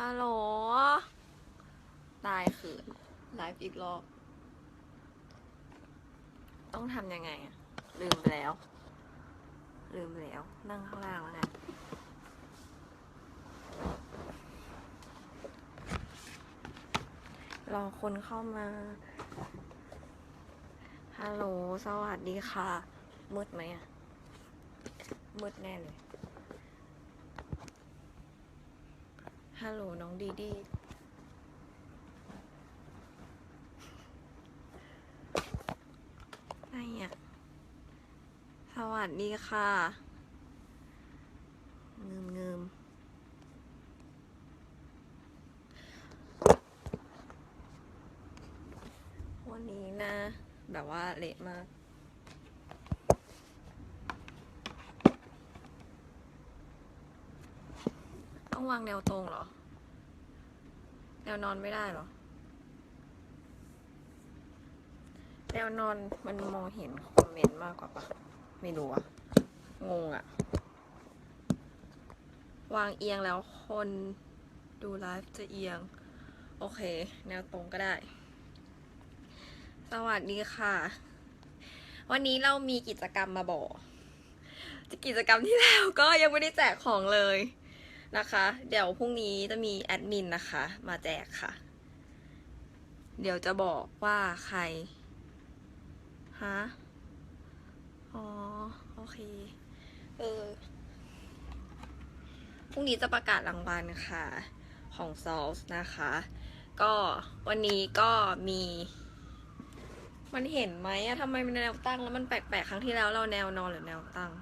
ฮัลโหล ตายขืนไลฟ์อีกรอบ ต้องทำยังไงอะลืมไปแล้ว ลืมไปแล้ว นั่งข้างล่างแล้วกันรอคนเข้ามา ฮัลโหล สวัสดีค่ะ มืดไหมอะมืดแน่เลย ฮัลโหลน้องดีดีอะไรอะ สวัสดีค่ะเงืมเงืมวันนี้นะ แบบว่าเละมาก ต้องวางแนวตรงเหรอ แนวนอนไม่ได้เหรอ แนวนอนมันมองเห็นคอมเมนต์มากกว่าปะไม่รู้อะงงอะวางเอียงแล้วคนดูไลฟ์จะเอียง โอเค แนวตรงก็ได้ สวัสดีค่ะ วันนี้เรามีกิจกรรมมาบอกกิจกรรมที่แล้วก็ยังไม่ได้แจกของเลย นะคะ เดี๋ยวพรุ่งนี้จะมีแอดมินนะคะ มาแจกค่ะ เดี๋ยวจะบอกว่าใครฮะอ๋อโอเค เออพรุ่งนี้จะประกาศรางวัลค่ะ ของ s o u l นะคะ ก็วันนี้ก็มี มันเห็นไหมอะทำไมมันแนวตั้งแล้วมันแปลกๆ ครั้งที่แล้วเราแนวนอนหรือแนวตั้ง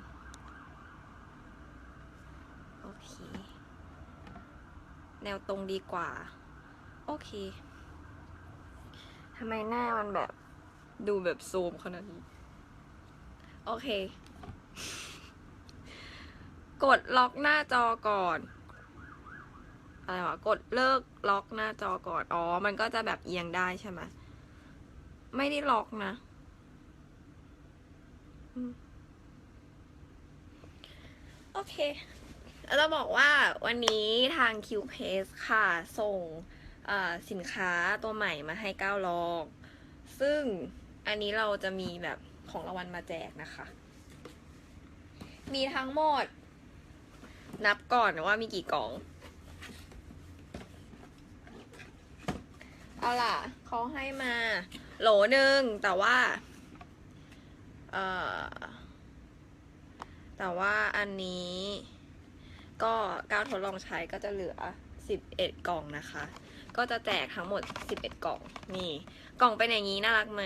โอเค แนวตรงดีกว่า โอเคทำไมหน้ามันแบบดูแบบซูมขนาดนี้ โอเค กดล็อกหน้าจอก่อนอะไรวะกดเลิกล็อกหน้าจอก่อนอ๋อ มันก็จะแบบเอียงได้ใช่ไหมไม่ได้ล็อกนะโอเค จะบอกว่าวันนี้ทาง Q p a s e ค่ะ ส่งสินค้าตัวใหม่มาให้ก้าวลอง ซึ่งอันนี้เราจะมีแบบของรางวัลมาแจกนะคะ มีทั้งหมด นับก่อนว่ามีกี่กล่อง เอาล่ะเขาให้มาโหลหนึ่งแต่ว่า เอ่อ แต่ว่าอันนี้ ก็ก้าวทดลองใช้ก็จะเหลือ 11 กล่องนะคะ ก็จะแจกทั้งหมด 11 กล่อง นี่ กล่องเป็นอย่างนี้น่ารักไหม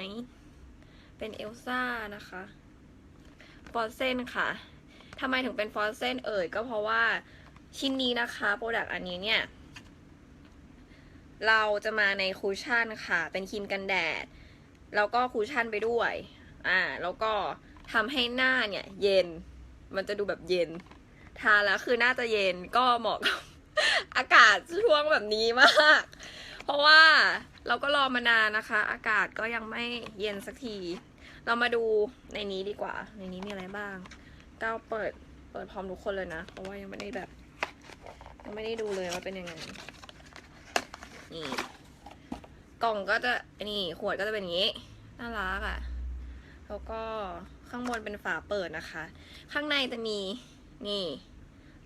เป็นเอลซ่านะคะฟอสเซนค่ะทำไมถึงเป็นฟอสเซนเอ่ย ก็เพราะว่าชิ้นนี้นะคะโปรดักต์อันนี้เนี่ย เราจะมาในคูชั่นค่ะ เป็นครีมกันแดด แล้วก็คูชั่นไปด้วย อ่า แล้วก็ทำให้หน้าเนี่ย เย็น มันจะดูแบบเย็น ทาแล้วคือน่าจะเย็นก็เหมาะกับอากาศช่วงแบบนี้มาก เพราะว่าเราก็รอมานานนะคะ อากาศก็ยังไม่เย็นสักที เรามาดูในนี้ดีกว่า ในนี้มีอะไรบ้างก้าวเปิดเปิดพร้อมทุกคนเลยนะ เพราะว่ายังไม่ได้แบบ ยังไม่ได้ดูเลยว่าเป็นยังไงนี่กล่องก็จะนี่ขวดก็จะเป็นอย่างนี้น่ารักอะ่ะ แล้วก็ข้างบนเป็นฝาเปิดนะคะ ข้างในจะมี นี่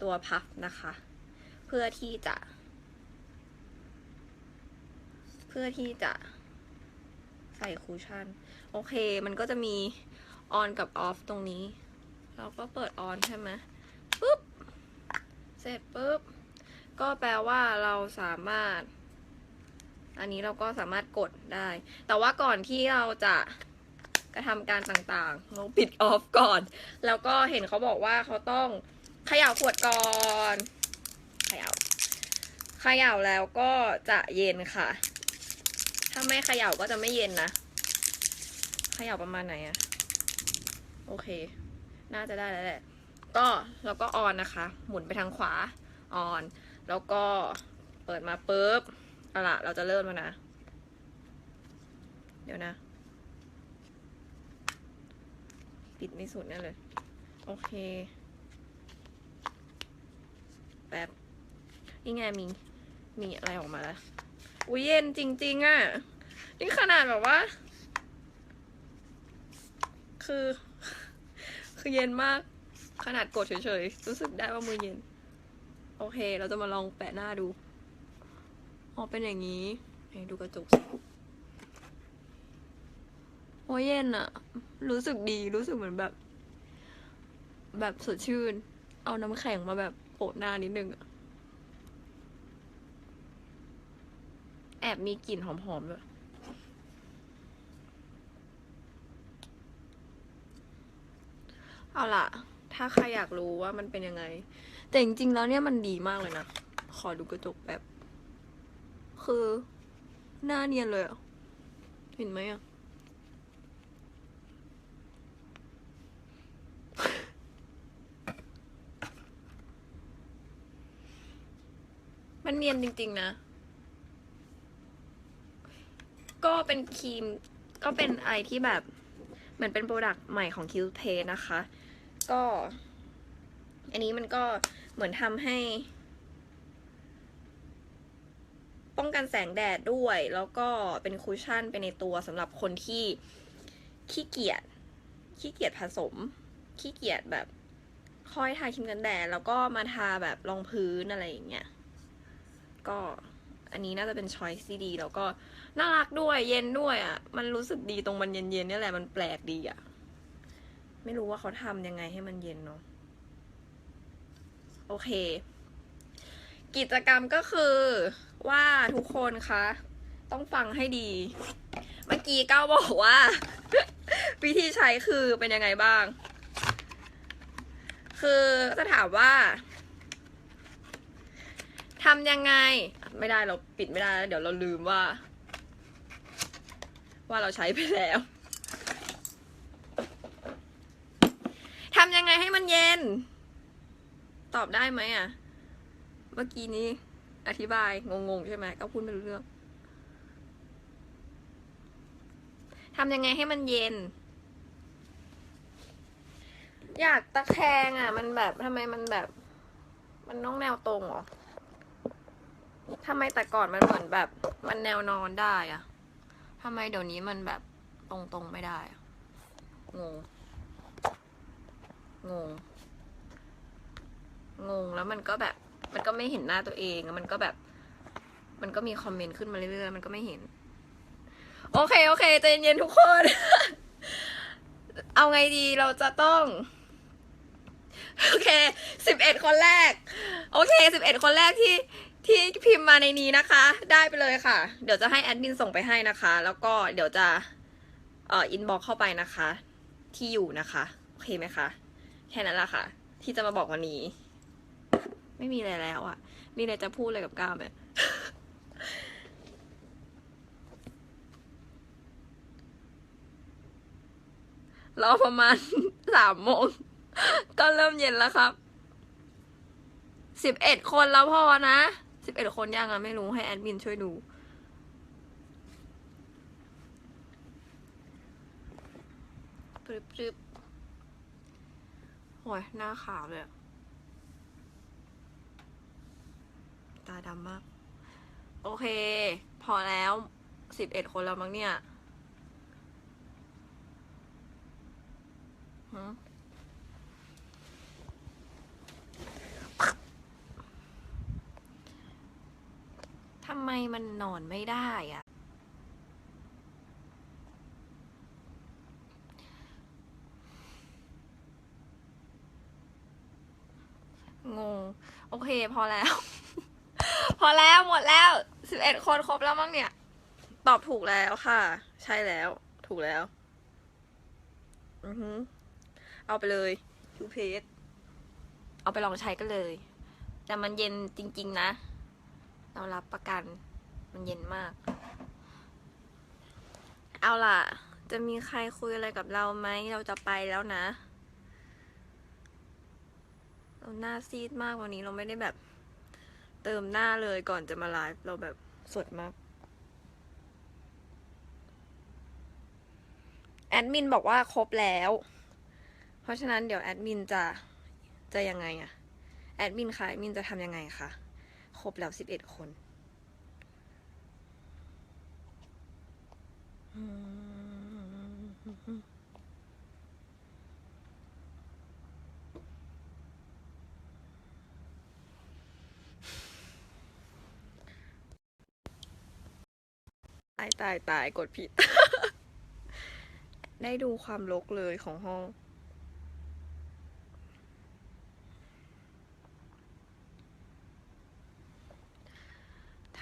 ตัวพัฟนะคะ เพื่อที่จะ เพื่อที่จะใส่คูชั่น โอเค มันก็จะมีออนกับออฟตรงนี้ เราก็เปิดออนใช่ไหมปุ๊บ เสร็จปุ๊บ ก็แปลว่าเราสามารถ อันนี้เราก็สามารถกดได้ แต่ว่าก่อนที่เราจะ กระทำการต่างๆเราปิดออฟก่อน แล้วก็เห็นเขาบอกว่าเขาต้องเขย่าขวดก่อนเขย่าเขย่าแล้วก็จะเย็นค่ะ ถ้าไม่เขย่าก็จะไม่เย็นนะเขย่าประมาณไหนอะโอเค น่าจะได้แล้วแหละ ก็แล้วก็ออนนะคะ หมุนไปทางขวาออน แล้วก็เปิดมาปุ๊บเอาล่ะเราจะเริ่มแล้วนะ เดี๋ยวนะ ปิดไม่สุดแน่นเลย โอเค แป๊บนี่ไงมี มีอะไรออกมาแล้วอุ้ยเย็นจริง ๆอะ นี่ขนาดแบบว่า คือ คือเย็นมาก ขนาดกดเฉยๆ รู้สึกได้ว่ามือเย็น โอเค เราจะมาลองแปะหน้าดู อ๋อ เป็นอย่างนี้ให้ดูกระจกสิ โอ้ยเย็นอะรู้สึกดีรู้สึกเหมือนแบบ แบบสดชื่น เอาน้ำแข็งมาแบบโปะหน้านิดนึงอะแอบมีกลิ่นหอมๆด้วยเอาล่ะ ถ้าใครอยากรู้ว่ามันเป็นยังไง แต่จริงๆแล้วเนี่ยมันดีมากเลยนะ ขอดูกระจกแบบ คือ หน้าเนียนเลยอะเห็นไหมอะ มันเนียนจริง ๆ นะ ก็เป็นครีม ก็เป็นไรที่แบบ เหมือนเป็นโปรดักต์ใหม่ของ q t e นะคะ ก็ อันนี้มันก็เหมือนทำให้ ป้องกันแสงแดดด้วย แล้วก็เป็นคุชชั่นไปในตัวสำหรับคนที่ขี้เกียจ ขี้เกียจผสม ขี้เกียจแบบค่อยทาครีมกันแดด แล้วก็มาทาแบบรองพื้นอะไรอย่างเงี้ย ก็อันนี้น่าจะเป็นช้อยซีดี แล้วก็น่ารักด้วยเย็นด้วยอะ มันรู้สึกดีตรงมันเย็นๆเนี่ยแหละมันแปลกดีอะ ไม่รู้ว่าเขาทำยังไงให้มันเย็นเนาะโอเค กิจกรรมก็คือว่าทุกคนคะ ต้องฟังให้ดี เมื่อกี้ก้าบอกว่า วิธีใช้คือเป็นยังไงบ้าง คือจะถามว่า ทำยังไง ไม่ได้เราปิดไม่ได้แล้วเดี๋ยวเราลืมว่า ว่าเราใช้ไปแล้วทำยังไงให้มันเย็น ตอบได้ไหมอะ เมื่อกี้นี้อธิบายงงๆใช่ไหมก็พูดไม่รู้เรื่องทำยังไงให้มันเย็น อยากตะแคงอะ มันแบบทำไมมันแบบ มันต้องแนวตรงเหรอ ทำไมแต่ก่อนมันเหมือนแบบมันแนวนอนได้อะทำไมเดี๋ยวนี้มันแบบตรงๆไม่ได้งง งง งงแล้วมันก็แบบ มันก็ไม่เห็นหน้าตัวเองมันก็แบบ มันก็มีคอมเมนต์ขึ้นมาเรื่อยๆมันก็ไม่เห็น โอเค โอเคใจเย็นๆทุกคน เอาไงดีเราจะต้องโอเคสิบเอ็ดคนแรก โอเคสิบเอ็ดคนแรกที่ ที่พิมพ์มาในนี้นะคะ ได้ไปเลยค่ะ เดี๋ยวจะให้แอดมินส่งไปให้นะคะ แล้วก็เดี๋ยวจะเอ่ออินบ็อกเข้าไปนะคะ ที่อยู่นะคะโอเคไหมคะแค่นั้นแหละค่ะ ที่จะมาบอกวันนี้ ไม่มีอะไรแล้วอะ่ะมีอะไรจะพูดอะไรกับก้าวไหมรอประมาณสามโมง ก็เริ่มเย็นแล้วครับสิบเอ็ดคนแล้วพอนะ สิบเอ็ดคนยังอะไม่รู้ให้แอดมินช่วยดู ปรึบปรึบโอ้ยหน้าขาวเลยอะตาดำมาก โอเค พอแล้วสิบเอ็ดคนแล้วมั้งเนี่ยหื มันนอนไม่ได้อะงง โอเค พอแล้ว พอแล้วหมดแล้วสิบเอ็ดคนครบแล้วมั้งเนี่ย ตอบถูกแล้วค่ะ ใช่แล้ว ถูกแล้ว อือฮึเอาไปเลยทูเพสเอาไปลองใช้กันเลย แต่มันเย็นจริง ๆ นะ เรารับประกัน มันเย็นมาก เอาล่ะ จะมีใครคุยอะไรกับเราไหม เราจะไปแล้วนะ เราหน้าซีดมากวันนี้เราไม่ได้แบบ เติมหน้าเลยก่อนจะมาไลฟ์เราแบบสดมาก แอดมินบอกว่าครบแล้ว เพราะฉะนั้นเดี๋ยวแอดมินจะจะยังไงอะแอดมินคะแอดมินจะทำยังไงคะ ครบแล้วสิบเอ็ดคน อืม ตายตายตายกดผิด ได้ดูความรกเลยของห้อง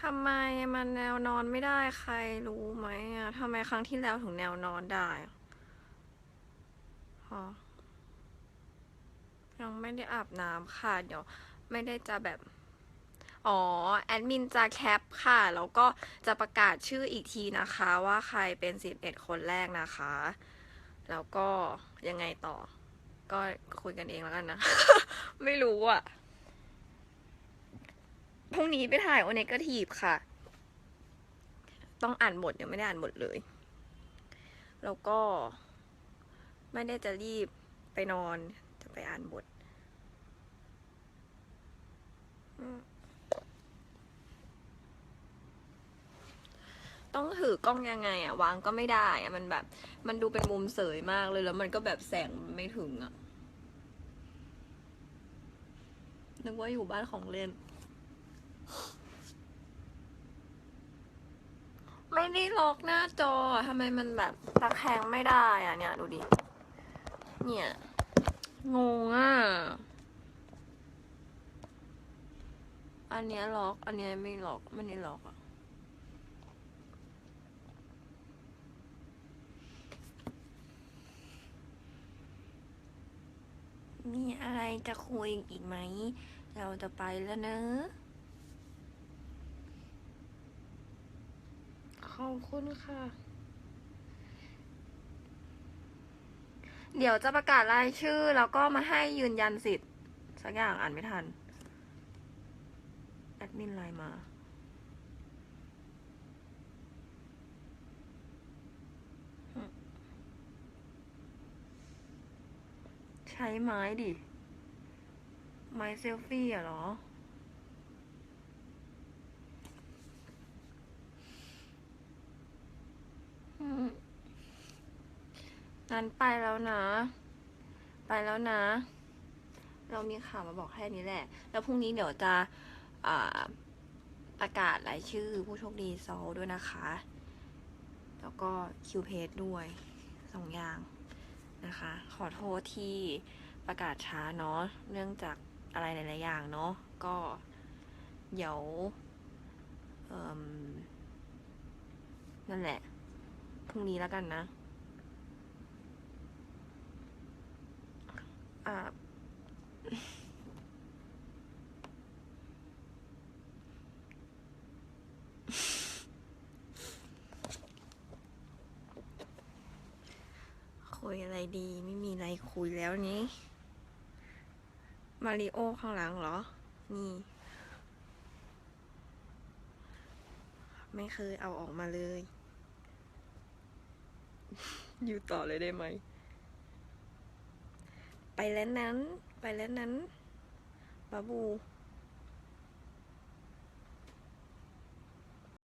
ทำไมมันแนวนอนไม่ได้ใครรู้ไหมอะทำไมครั้งที่แล้วถึงแนวนอนได้อะยังไม่ได้อาบน้ำค่ะ เดี๋ยว ไม่ได้จะแบบ อ๋อ แอดมินจะแคปค่ะ แล้วก็จะประกาศชื่ออีกทีนะคะว่าใครเป็น11คนแรกนะคะ แล้วก็ยังไงต่อ ก็คุยกันเองแล้วกันนะ ไม่รู้อะ พรุ่งนี้ไปถ่ายโอเนกาทีฟค่ะ ต้องอ่านบทยังไม่ได้อ่านบทเลย แล้วก็ไม่ได้จะรีบไปนอนจะไปอ่านบทต้องถือกล้องยังไงอะวางก็ไม่ได้อะมันแบบ มันดูเป็นมุมเสยมากเลยแล้วมันก็แบบแสงไม่ถึงอะนึกว่าอยู่บ้านของเล่น ไม่ได้ล็อกหน้าจอทำไมมันแบบตะแคงไม่ได้อะเนี่ยดูดิ เนี่ย งงอะ อันเนี้ยล็อก อันเนี้ยไม่ล็อกไม่ได้ล็อกอะ มีอะไรจะคุยอีกไหม เราจะไปแล้วเนอะ ขอบคุณค่ะ เดี๋ยวจะประกาศรายชื่อ แล้วก็มาให้ยืนยันสิทธิ์สักอย่างอ่านไม่ทัน แอดมินไลน์มาใช้ไม้ดิ ไม้เซลฟี่อะเหรอม งั้นไปแล้วนะ ไปแล้วนะ เรามีข่าวมาบอกแค่นี้แหละ แล้วพรุ่งนี้เดี๋ยวจะประกาศรายชื่อผู้โชคดีโซด้วยนะคะ แล้วก็คิวเพจด้วยสองอย่างนะคะ ขอโทษที่ประกาศช้าเนาะ เนื่องจากอะไรหลาย ๆ อย่างเนาะ ก็เดี๋ยวนั่นแหละ พรุ่งนี้แล้วกันนะ อ่า คุยอะไรดี ไม่มีอะไรคุยแล้วนี้ มาริโอข้างหลังเหรอ นี่ ไม่เคยเอาออกมาเลย อยู่ต่อเลยได้ไหม ไปแล้วนั้น ไปแล้วนั้นบาบู